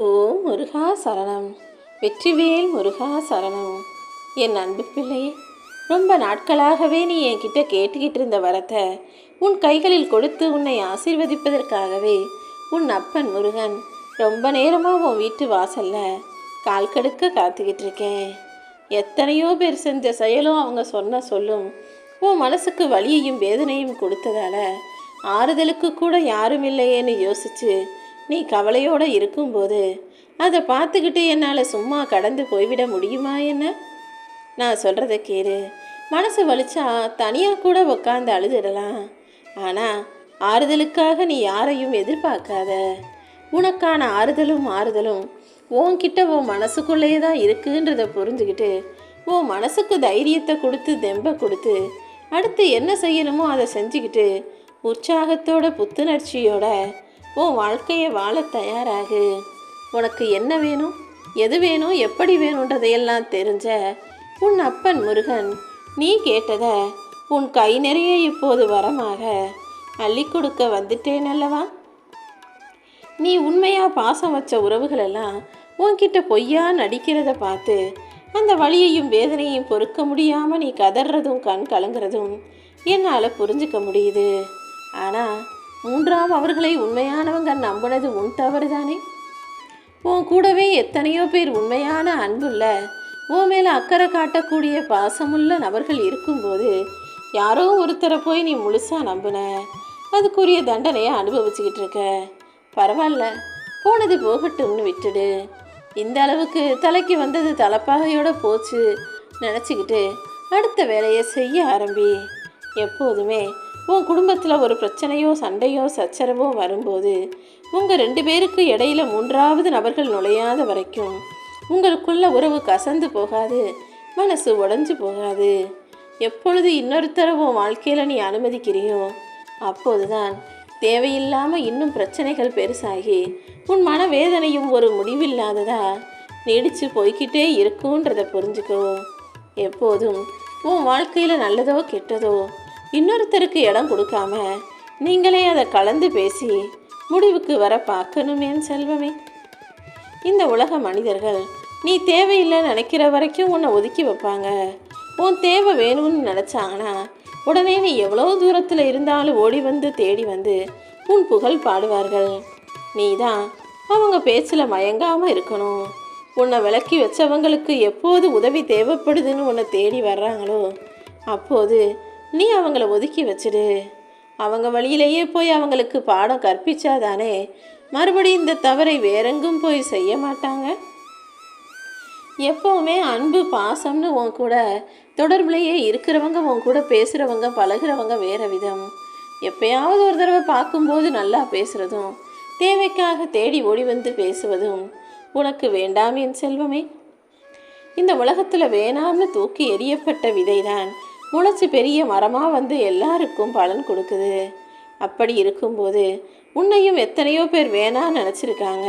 ஓ முருகா சரணம். வெற்றிவேல் முருகா சரணம். என் அன்பு பிள்ளை ரொம்ப நாட்களாகவே நீ என்கிட்ட கேட்டுக்கிட்டு இருந்த வரத்தை உன் கைகளில் கொடுத்து உன்னை ஆசீர்வதிப்பதற்காகவே உன் அப்பன் முருகன் ரொம்ப நேரமாக உன் வீட்டு வாசலில் கால் கடுக்க காத்துக்கிட்டு இருக்கேன். எத்தனையோ பேர் செஞ்ச செயலும் அவங்க சொன்ன சொல்லும் உன் மனசுக்கு வலியையும் வேதனையும் கொடுத்ததால ஆறுதலுக்கு கூட யாரும் இல்லையேன்னு யோசிச்சு நீ கவலையோடு இருக்கும்போது அதை பார்த்துக்கிட்டு என்னால் சும்மா கடந்து போய்விட முடியுமா என்ன? நான் சொல்கிறத கேளு. மனசு வலிச்சா தனியாக கூட உக்காந்து அழுதுடலாம். ஆனால் ஆறுதலுக்காக நீ யாரையும் எதிர்பார்க்காத. உனக்கான ஆறுதலும் ஆறுதலும் உன்கிட்ட உன் மனசுக்குள்ளேயே தான் இருக்குன்றத புரிஞ்சுக்கிட்டு உன் மனசுக்கு தைரியத்தை கொடுத்து தெம்பை கொடுத்து அடுத்து என்ன செய்யணுமோ அதை செஞ்சுக்கிட்டு உற்சாகத்தோட புத்துணர்ச்சியோட உன் வாழ்க்கையை வாழ தயாராகு. உனக்கு என்ன வேணும்? எது வேணும்? எப்படி வேணுன்றதையெல்லாம் தெரிஞ்ச உன் அப்பன் முருகன் நீ கேட்டத உன் கை நிறைய இப்போது வரமாக. அள்ளி கொடுக்க வந்துட்டேன் அல்லவா? நீ உண்மையாக பாசம் வச்ச உறவுகளெல்லாம் உன்கிட்ட பொய்யா நடிக்கிறத பார்த்து அந்த வழியையும் வேதனையும் பொறுக்க முடியாமல் நீ கதறதும் கண் கலங்குறதும் என்னால் புரிஞ்சுக்க முடியுது. ஆனால் மூன்றாம் அவர்களை உண்மையானவங்க நம்பினது உன் தவறு தானே உன் கூடவே எத்தனையோ பேர் உண்மையான அன்புள்ள உன் மேலே அக்கறை காட்டக்கூடிய பாசமுள்ள நபர்கள் இருக்கும்போது யாரோ ஒருத்தரை போய் நீ முழுசாக நம்பின? அதுக்குரிய தண்டனையை அனுபவிச்சுக்கிட்டு இருக்க. பரவாயில்ல போனது போகட்டும்னு விட்டுடு. இந்த அளவுக்கு தலைக்கு வந்தது தலைப்பாகையோட போச்சு. நினச்சிக்கிட்டு அடுத்த வேலையை செய்ய ஆரம்பி. எப்போதுமே உன் குடும்பத்தில் ஒரு பிரச்சனையோ சண்டையோ சச்சரவோ வரும்போது உங்கள் ரெண்டு பேருக்கு இடையில மூன்றாவது நபர்கள் நுழையாத வரைக்கும் உங்களுக்குள்ள உறவு கசந்து போகாது மனசு உடஞ்சு போகாது. எப்பொழுது இன்னொருத்தர உன் வாழ்க்கையில் நீ அனுமதிக்கிறியோ அப்போதுதான் தேவையில்லாமல் இன்னும் பிரச்சனைகள் பெருசாகி உன் மனவேதனையும் ஒரு முடிவில்லாததா நீடித்து போய்கிட்டே இருக்குன்றதை புரிஞ்சுக்கோ. எப்போதும் உன் வாழ்க்கையில் நல்லதோ கெட்டதோ இன்னொருத்தருக்கு இடம் கொடுக்காம நீங்களே அதை கலந்து பேசி முடிவுக்கு வர பார்க்கணுமே செல்வமே. இந்த உலக மனிதர்கள் நீ தேவையில்லை நினைக்கிற வரைக்கும் உன்னை ஒதுக்கி வைப்பாங்க. உன் தேவை வேணும்னு நினச்சாங்கன்னா உடனே நீ எவ்வளோ தூரத்தில் இருந்தாலும் ஓடி வந்து தேடி வந்து உன் புகழ் பாடுவார்கள். நீ தான் அவங்க பேச்சில் மயங்காமல் இருக்கணும். உன்னை விலக்கி வச்சவங்களுக்கு எப்போது உதவி தேவைப்படுதுன்னு உன்னை தேடி வர்றாங்களோ அப்போது நீ அவங்கள ஒதுக்கி வச்சிடு. அவங்க வழியிலேயே போய் அவங்களுக்கு பாடம் கற்பிச்சாதானே. மறுபடியும் இந்த தவறை வேறெங்கும் போய் செய்ய மாட்டாங்க? எப்போவுமே அன்பு பாசம்னு உன் கூட தொடர்புலையே இருக்கிறவங்க உன் கூட பேசுகிறவங்க பழகுறவங்க வேற விதம். எப்பயாவது ஒரு தடவை பார்க்கும்போது நல்லா பேசுகிறதும் தேவைக்காக தேடி ஓடி வந்து பேசுவதும் உனக்கு வேண்டாம் என் செல்வமே. இந்த உலகத்தில் வேணாம்னு தூக்கி எரியப்பட்ட விதைதான். முளைச்சி பெரிய மரமாக வந்து எல்லாருக்கும் பலன் கொடுக்குது. அப்படி இருக்கும்போது உன்னையும் எத்தனையோ பேர் வேணான்னு நினச்சிருக்காங்க.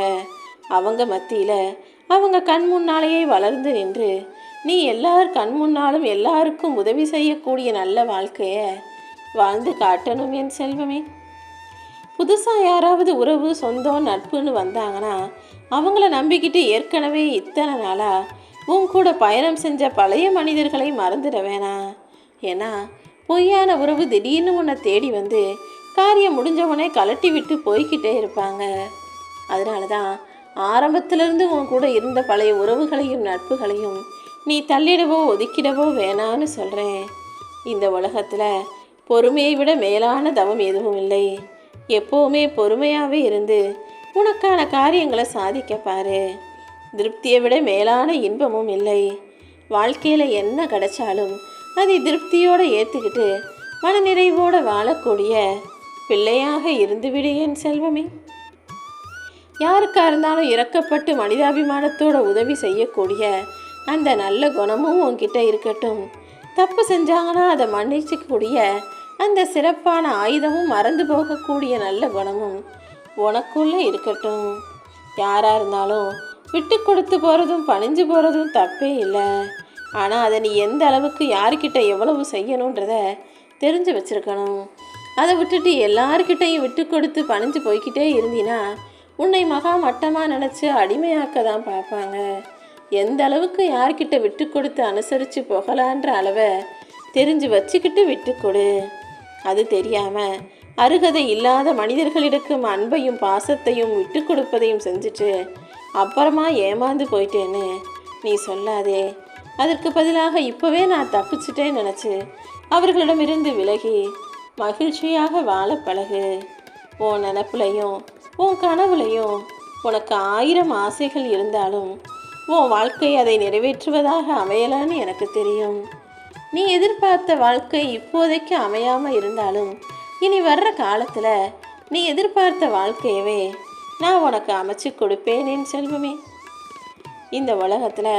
அவங்க மத்தியில் அவங்க கண் முன்னாலேயே வளர்ந்து நின்று நீ எல்லார் கண் முன்னாலும் எல்லாருக்கும் உதவி செய்யக்கூடிய நல்ல வாழ்க்கையை வாழ்ந்து காட்டணும் என் செல்வமே. புதுசாக யாராவது உறவு சொந்தம் நட்புன்னு வந்தாங்கன்னா அவங்கள நம்பிக்கிட்டு ஏற்கனவே இத்தனை நாளாக உன் கூட பயணம் செஞ்ச பழைய மனிதர்களை மறந்துட வேணாம். ஏன்னா பொய்யான உறவு திடீர்னு உன்னை தேடி வந்து காரியம் முடிஞ்சவனே கலட்டி விட்டு போய்கிட்டே இருப்பாங்க. அதனால தான் ஆரம்பத்திலிருந்து உன் கூட இருந்த பழைய உறவுகளையும் நட்புகளையும் நீ தள்ளிடவோ ஒதுக்கிடவோ வேணான்னு சொல்கிறேன் இந்த உலகத்தில் பொறுமையை விட மேலான தவம் எதுவும் இல்லை. எப்போவுமே பொறுமையாகவே இருந்து உனக்கான காரியங்களை சாதிக்க பாரு. திருப்தியை விட மேலான இன்பமும் இல்லை. வாழ்க்கையில் என்ன கிடைச்சாலும் அதை திருப்தியோடு ஏற்றுக்கிட்டு மனநிறைவோடு வாழக்கூடிய பிள்ளையாக இருந்துவிடு என் செல்வமே. யாருக்காக இருந்தாலும் இறக்கப்பட்டு மனிதாபிமானத்தோட உதவி செய்யக்கூடிய அந்த நல்ல குணமும் உன்கிட்ட இருக்கட்டும். தப்பு செஞ்சாங்கன்னா அதை மன்னிச்சிக்கக்கூடிய அந்த சிறப்பான ஆயுதமும் மறந்து போகக்கூடிய நல்ல குணமும் உனக்குள்ளே இருக்கட்டும். யாராக இருந்தாலும் விட்டு கொடுத்து போகிறதும் பணிஞ்சு போகிறதும் தப்பே இல்லை. ஆனால் அதை நீ எந்த அளவுக்கு யாருக்கிட்ட எவ்வளவு செய்யணுன்றத தெரிஞ்சு வச்சிருக்கணும். அதை விட்டுட்டு எல்லாருக்கிட்டையும் விட்டு கொடுத்து பணிஞ்சு போய்க்கிட்டே இருந்தினா உன்னை மகா மட்டமாக நினச்சி அடிமையாக்க தான் பார்ப்பாங்க. எந்த அளவுக்கு யார்கிட்ட விட்டு கொடுத்து அனுசரித்து போகலான்ற அளவை தெரிஞ்சு வச்சுக்கிட்டு விட்டு கொடு. அது தெரியாமல் அருகதை இல்லாத மனிதர்களிடக்கும் அன்பையும் பாசத்தையும் விட்டு கொடுப்பதையும் செஞ்சுட்டு அப்புறமா ஏமாந்து போயிட்டேன்னு நீ சொல்லாதே. அதற்கு பதிலாக இப்போவே நான் தப்பிச்சிட்டேன்னு நினச்சி அவர்களிடமிருந்து விலகி மகிழ்ச்சியாக வாழ பழகு. உன் நினப்புலையும் உன் கனவுலையும் உனக்கு ஆயிரம் ஆசைகள் இருந்தாலும் உன் வாழ்க்கை அதை நிறைவேற்றுவதாக அமையலான்னு எனக்கு தெரியும். நீ எதிர்பார்த்த வாழ்க்கை இப்போதைக்கு அமையாமல் இருந்தாலும் இனி வர்ற காலத்தில் நீ எதிர்பார்த்த வாழ்க்கையவே நான் உனக்கு அமைச்சு கொடுப்பேனேன் செல்வமே. இந்த உலகத்தில்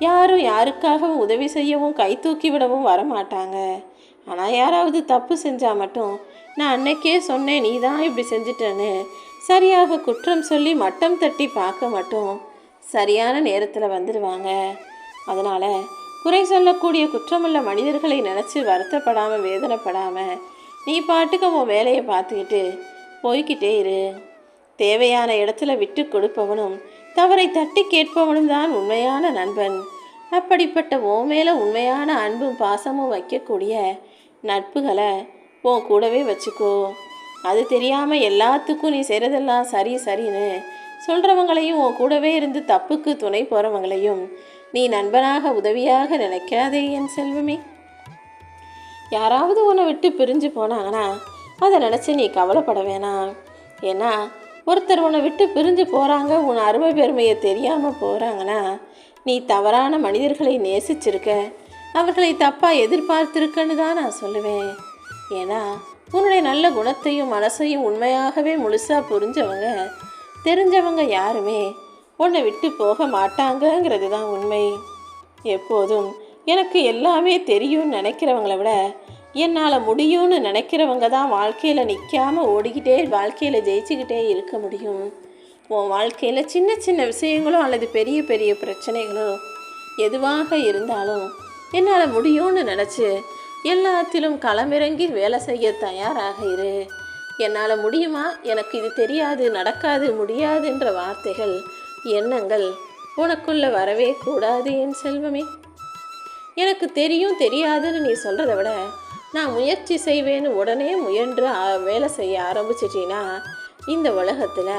யாரும் யாருக்காகவும் உதவி செய்யவும் கை தூக்கி விடவும் வரமாட்டாங்க. ஆனால் யாராவது தப்பு செஞ்சால் மட்டும் நான் அன்னைக்கே சொன்னேன் நீ தான் இப்படி செஞ்சிட்டேன்னு சரியாக குற்றம் சொல்லி மட்டம் தட்டி பார்க்க மட்டும் சரியான நேரத்தில் வந்துடுவாங்க அதனால் குறை சொல்லக்கூடிய குற்றமுள்ள மனிதர்களை நினச்சி வருத்தப்படாமல் வேதனைப்படாமல் நீ பாட்டுக்கு உன் வேலையை பார்த்துக்கிட்டு போய்கிட்டே இரு. தேவையான இடத்துல விட்டு கொடுப்பவனும் தவறை தட்டி கேட்பவனும் தான் உண்மையான நண்பன். அப்படிப்பட்ட ஓ மேலே உண்மையான அன்பும் பாசமும் வைக்கக்கூடிய நட்புகளை உன் கூடவே வச்சுக்கோ. அது தெரியாமல் எல்லாத்துக்கும் நீ செய்கிறதெல்லாம் சரி சரின்னு சொல்கிறவங்களையும் உன் கூடவே இருந்து தப்புக்கு துணை போகிறவங்களையும் நீ நண்பனாக உதவியாக நினைக்காதே என் செல்வமே. யாராவது உன்னை விட்டு பிரிஞ்சு போனாங்கன்னா அதை நினச்சி நீ கவலைப்பட வேணாம். ஏன்னா ஒருத்தர் உன்னை விட்டு பிரிஞ்சு போகிறாங்க உன் அருமை பெருமையை தெரியாமல் போகிறாங்கன்னா நீ தவறான மனிதர்களை நேசிச்சிருக்க அவர்களை தப்பாக எதிர்பார்த்துருக்கன்னு தான் நான் சொல்லுவேன். ஏன்னா உன்னுடைய நல்ல குணத்தையும் மனசையும் உண்மையாகவே முழுசாக புரிஞ்சவங்க தெரிஞ்சவங்க யாருமே உன்னை விட்டு போக மாட்டாங்கங்கிறது தான் உண்மை. எப்போதும் எனக்கு எல்லாமே தெரியும்னு நினைக்கிறவங்கள விட என்னால் முடியும்னு நினைக்கிறவங்க தான் வாழ்க்கையில் நிற்காமல் ஓடிக்கிட்டே வாழ்க்கையில் ஜெயிச்சுக்கிட்டே இருக்க முடியும். உன் வாழ்க்கையில் சின்ன சின்ன விஷயங்களோ அல்லது பெரிய பெரிய பிரச்சனைகளோ எதுவாக இருந்தாலும் என்னால் முடியும்னு நினச்சி எல்லாத்திலும் களமிறங்கி வேலை செய்ய தயாராக இரு. என்னால் முடியுமா? எனக்கு இது தெரியாது நடக்காது முடியாதுன்ற வார்த்தைகள் எண்ணங்கள் உனக்குள்ள வரவே கூடாது என் செல்வமே. எனக்கு தெரியும் தெரியாதுன்னு நீ சொல்கிறத விட நான் முயற்சி செய்வேன்னு உடனே முயன்று வேலை செய்ய ஆரம்பிச்சிட்டினா இந்த உலகத்தில்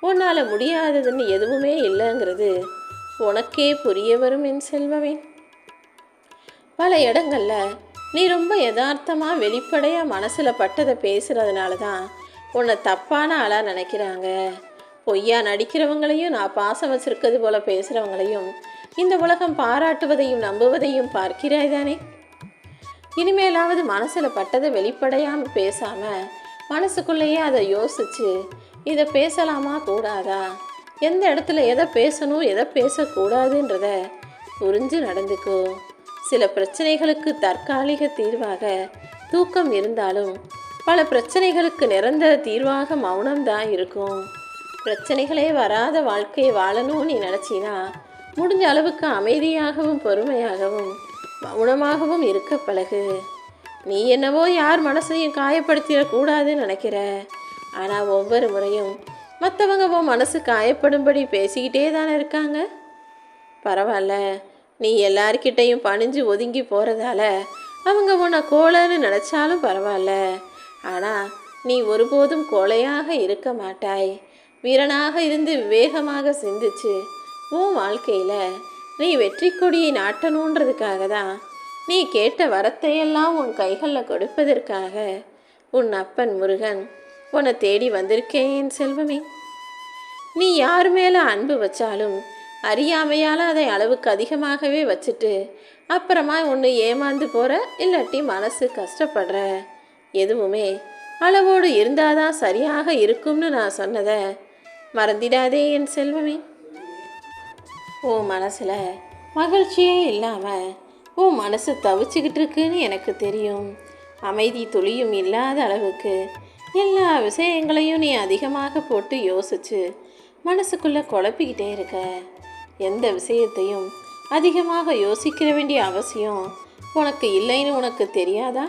உன்னால் முடியாததுன்னு எதுவுமே இல்லைங்கிறது உனக்கே புரிய வரும் என் செல்வமே. பல இடங்களில் நீ ரொம்ப யதார்த்தமாக வெளிப்படையாக மனசில் பட்டதை பேசுகிறதுனால தான் உன்னை தப்பான ஆளாக நினைக்கிறாங்க. பொய்யா நடிக்கிறவங்களையும் நான் பாசம் வச்சிருக்கிறது போல் பேசுகிறவங்களையும் இந்த உலகம் பாராட்டுவதையும் நம்புவதையும் பார்க்கிறாய் தானே? இனிமேலாவது மனசில் பட்டதை வெளிப்படையாமல் பேசாமல் மனசுக்குள்ளேயே அதை யோசித்து இதை பேசலாமா கூடாதா? எந்த இடத்துல எதை பேசணும் எதை பேசக்கூடாதுன்றத புரிஞ்சு நடந்துக்கோ. சில பிரச்சனைகளுக்கு தற்காலிக தீர்வாக தூக்கம் இருந்தாலும் பல பிரச்சனைகளுக்கு நிரந்தர தீர்வாக மௌனம்தான் இருக்கும். பிரச்சனைகளே வராத வாழ்க்கையை வாழணும்னு நீ நினச்சினா முடிஞ்ச அளவுக்கு அமைதியாகவும் பொறுமையாகவும் மௌனமாகவும் இருக்க பழகு. நீ என்னவோ யார் மனசையும் காயப்படுத்திடக்கூடாதுன்னு நினைக்கிற. ஆனால் ஒவ்வொரு முறையும் மற்றவங்க உன் மனசு காயப்படும்படி பேசிக்கிட்டே தானே இருக்காங்க? பரவாயில்ல நீ எல்லார்கிட்டையும் பணிஞ்சு ஒதுங்கி போகிறதால அவங்க உன்னை கோழைன்னு நினச்சாலும் பரவாயில்ல ஆனால் நீ ஒருபோதும் கோழையாக இருக்க மாட்டாய். வீரனாக இருந்து விவேகமாக சிந்திச்சு உன் வாழ்க்கையில் நீ வெற்றி கொடியை நாட்டணுன்றதுக்காக தான் நீ கேட்ட வரத்தையெல்லாம் உன் கைகளில் கொடுப்பதற்காக உன் அப்பன் முருகன் உன்னை தேடி வந்திருக்கேன் என் செல்வமே. நீ யார் மேலே அன்பு வச்சாலும் அறியாமையால் அதை அளவுக்கு அதிகமாகவே வச்சுட்டு அப்புறமா ஒன்று ஏமாந்து போகிற இல்லாட்டி மனசு கஷ்டப்படுற எதுவுமே அளவோடு இருந்தாதான் சரியாக இருக்கும்னு நான் சொன்னதை மறந்திடாதே என் செல்வமே. உன் மனசில் மகிழ்ச்சியே இல்லாமல் உன் மனசு தவிச்சுக்கிட்டு இருக்குன்னு எனக்கு தெரியும். அமைதி துளியும் இல்லாத அளவுக்கு எல்லா விஷயங்களையும் நீ அதிகமாக போட்டு யோசிச்சு மனசுக்குள்ளே குழப்பிக்கிட்டே இருக்க. எந்த விஷயத்தையும் அதிகமாக யோசிக்கிற வேண்டிய அவசியம் உனக்கு இல்லைன்னு உனக்கு தெரியாதா?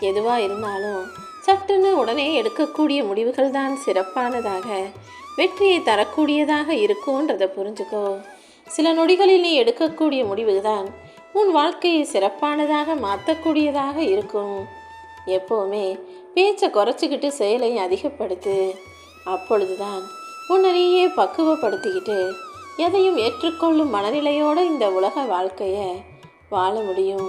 எதுவாக இருந்தாலும் சட்டுன்னு உடனே எடுக்கக்கூடிய முடிவுகள் தான் சிறப்பானதாக வெற்றியை தரக்கூடியதாக இருக்கும்ன்றதை புரிஞ்சுக்கோ. சில நொடிகளில் நீ எடுக்கக்கூடிய முடிவுதான் உன் வாழ்க்கையை சிறப்பானதாக மாற்றக்கூடியதாக இருக்கும். எப்போவுமே பேச்சை குறைச்சிக்கிட்டு செயலை அதிகப்படுத்து. அப்பொழுதுதான் உன்னையே பக்குவப்படுத்திக்கிட்டு எதையும் ஏற்றுக்கொள்ளும் மனநிலையோட இந்த உலக வாழ்க்கையை வாழ முடியும்.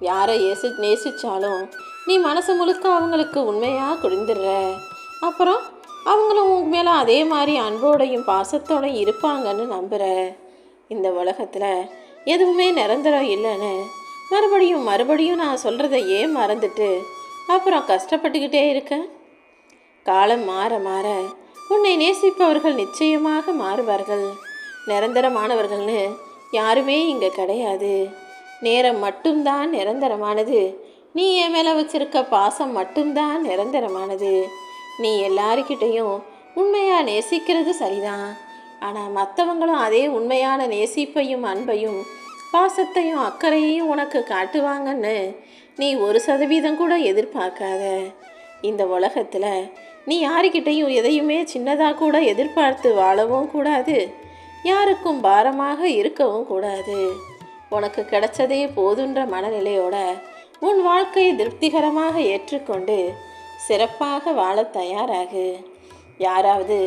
யாரை ஏசு நேசிச்சாலும் நீ மனசு முழுக்க அவங்களுக்கு உண்மையாக குடிந்துடுற. அப்புறம் அவங்களும் உன் மேலே அதே மாதிரி அன்போடையும் பாசத்தோடையும் இருப்பாங்கன்னு நம்புகிற இந்த உலகத்தில் எதுவுமே நிரந்தரம் இல்லைன்னு மறுபடியும் மறுபடியும் நான் சொல்கிறத ஏன் மறந்துட்டு அப்புறம் கஷ்டப்பட்டுக்கிட்டே இருக்கேன் காலம் மாற மாற உன்னை நேசிப்பவர்கள் நிச்சயமாக மாறுவார்கள். நிரந்தரமானவர்கள்னு யாருமே இங்கே கிடையாது. நேரம் மட்டும்தான் நிரந்தரமானது. நீ என் மேலே வச்சிருக்க பாசம் மட்டும்தான் நிரந்தரமானது. நீ எல்லாருக்கிட்டேயும் உண்மையாக நேசிக்கிறது சரிதான். ஆனால் மற்றவங்களும் அதே உண்மையான நேசிப்பையும் அன்பையும் பாசத்தையும் அக்கறையையும் உனக்கு காட்டுவாங்கன்னு நீ ஒரு சதவீதம் கூட எதிர்பார்க்காத. இந்த உலகத்தில் நீ யாருக்கிட்டையும் எதையுமே சின்னதாக கூட எதிர்பார்த்து வாழவும் கூடாது. யாருக்கும் பாரமாக இருக்கவும் கூடாது. உனக்கு கிடைச்சதே போதுன்ற மனநிலையோட உன் வாழ்க்கையை திருப்திகரமாக ஏற்றுக்கொண்டு சிறப்பாக வாழ தயாராகு. யாராவது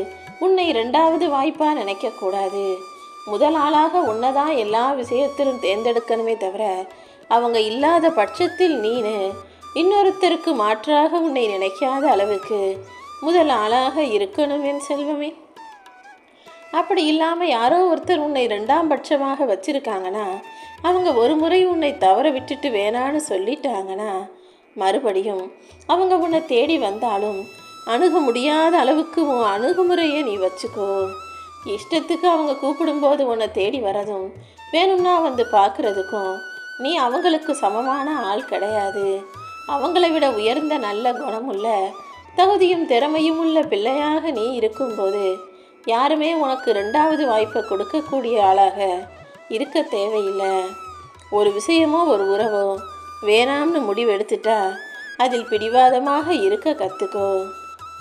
உன்னை ரெண்டாவது வாய்ப்பாக நினைக்கக்கூடாது. முதல் ஆளாக உன்னை தான் எல்லா விஷயத்திலும் தேர்ந்தெடுக்கணுமே தவிர அவங்க இல்லாத பட்சத்தில் நீனு இன்னொருத்தருக்கு மாற்றாக உன்னை நினைக்காத அளவுக்கு முதல் ஆளாக இருக்கணுமே செல்வமே. அப்படி இல்லாமல் யாரோ ஒருத்தர் உன்னை ரெண்டாம் பட்சமாக வச்சிருக்காங்கன்னா அவங்க ஒரு முறை உன்னை தவற விட்டுட்டு வேணான்னு சொல்லிட்டாங்கன்னா மறுபடியும் அவங்க உன்னை தேடி வந்தாலும் அணுக முடியாத அளவுக்கு உன் அணுகுமுறையை நீ வச்சுக்கோ. இஷ்டத்துக்கு அவங்க கூப்பிடும்போது உன்னை தேடி வரதும் வேணும்னா வந்து பார்க்குறதுக்கும் நீ அவங்களுக்கு சமமான ஆள் கிடையாது. அவங்கள விட உயர்ந்த நல்ல குணமுள்ள தகுதியும் திறமையும் உள்ள பிள்ளையாக நீ இருக்கும்போது யாருமே உனக்கு ரெண்டாவது வாய்ப்பை கொடுக்கக்கூடிய ஆளாக இருக்க தேவையில்லை. ஒரு விஷயமோ ஒரு உறவோ வேணாம்னு முடிவெடுத்துட்டா அதில் பிடிவாதமாக இருக்க கற்றுக்கோ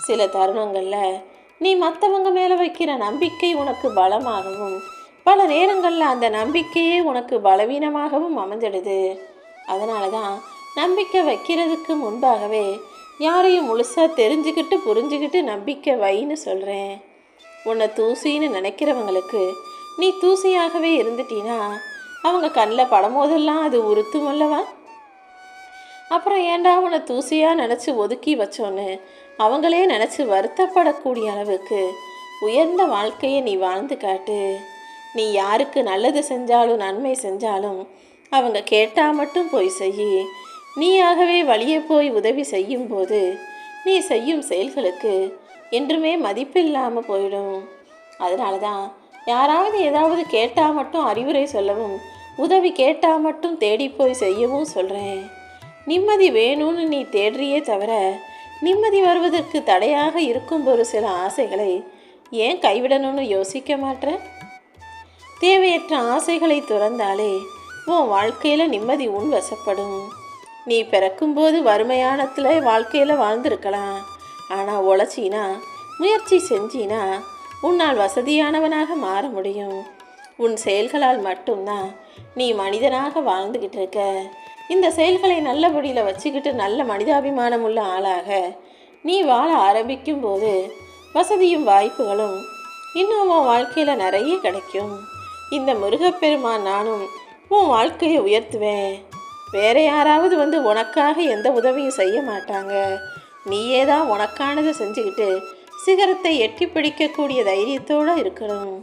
சில தருணங்களில் நீ மற்றவங்க மேலே வைக்கிற நம்பிக்கை உனக்கு பலமாகவும் பல நேரங்களில் அந்த நம்பிக்கையே உனக்கு பலவீனமாகவும் அமைஞ்சிடுது. அதனால தான் நம்பிக்கை வைக்கிறதுக்கு முன்பாகவே யாரையும் முழுசாக தெரிஞ்சுக்கிட்டு புரிஞ்சுக்கிட்டு நம்பிக்கை வைன்னு சொல்கிறேன் உன்னை தூசின்னு நினைக்கிறவங்களுக்கு நீ தூசியாகவே இருந்துட்டீனா அவங்க கண்ணில் படும்போதெல்லாம் அது உறுத்தும் அல்லவா? அப்புறம் ஏண்டா உன்னை தூசியாக நினச்சி ஒதுக்கி வச்சோன்னு? அவங்களே நினச்சி வருத்தப்படக்கூடிய அளவுக்கு உயர்ந்த வாழ்க்கையை நீ வாழ்ந்து காட்டு. நீ யாருக்கு நல்லது செஞ்சாலும் நன்மை செஞ்சாலும் அவங்க கேட்டால் மட்டும் போய் செய். நீயாகவே வழியே போய் உதவி செய்யும்போது நீ செய்யும் செயல்களுக்கு என்றுமே மதிப்பில்லாமல் போயிடும். அதனால தான் யாராவது ஏதாவது கேட்டால் மட்டும் அறிவுரை சொல்லவும் உதவி கேட்டால் மட்டும் தேடி போய் செய்யவும் சொல்கிறேன் நிம்மதி வேணும்னு நீ தேடுறியே தவிர நிம்மதி வருவதற்கு தடையாக இருக்கும் ஒரு சில ஆசைகளை ஏன் கைவிடணும்னு யோசிக்க மாட்டேன் தேவையற்ற ஆசைகளை துறந்தாலே உன் வாழ்க்கையில் நிம்மதி உன் வசப்படும் நீ பிறக்கும்போது வறுமையானத்தில் வாழ்க்கையில் வாழ்ந்திருக்கலாம். ஆனால் உழைச்சினா முயற்சி செஞ்சினா உன்னால் வசதியானவனாக மாற முடியும். உன் செயல்களால் மட்டும்தான் நீ மனிதனாக வாழ்ந்துக்கிட்டு இருக்க. இந்த செயல்களை நல்லபடியில் வச்சுக்கிட்டு நல்ல மனிதாபிமானம் உள்ள ஆளாக. நீ வாழ ஆரம்பிக்கும் போது வசதியும் வாய்ப்புகளும் இன்னும் உன் வாழ்க்கையில் நிறைய கிடைக்கும். இந்த முருகப்பெருமான் நானும் உன் வாழ்க்கையை உயர்த்துவேன். வேற யாராவது வந்து உனக்காக எந்த உதவியும் செய்ய மாட்டாங்க. நீயே தான் உனக்கானதை செஞ்சுக்கிட்டு சிகரத்தை எட்டி பிடிக்கக்கூடிய தைரியத்தோடு இருக்கணும்.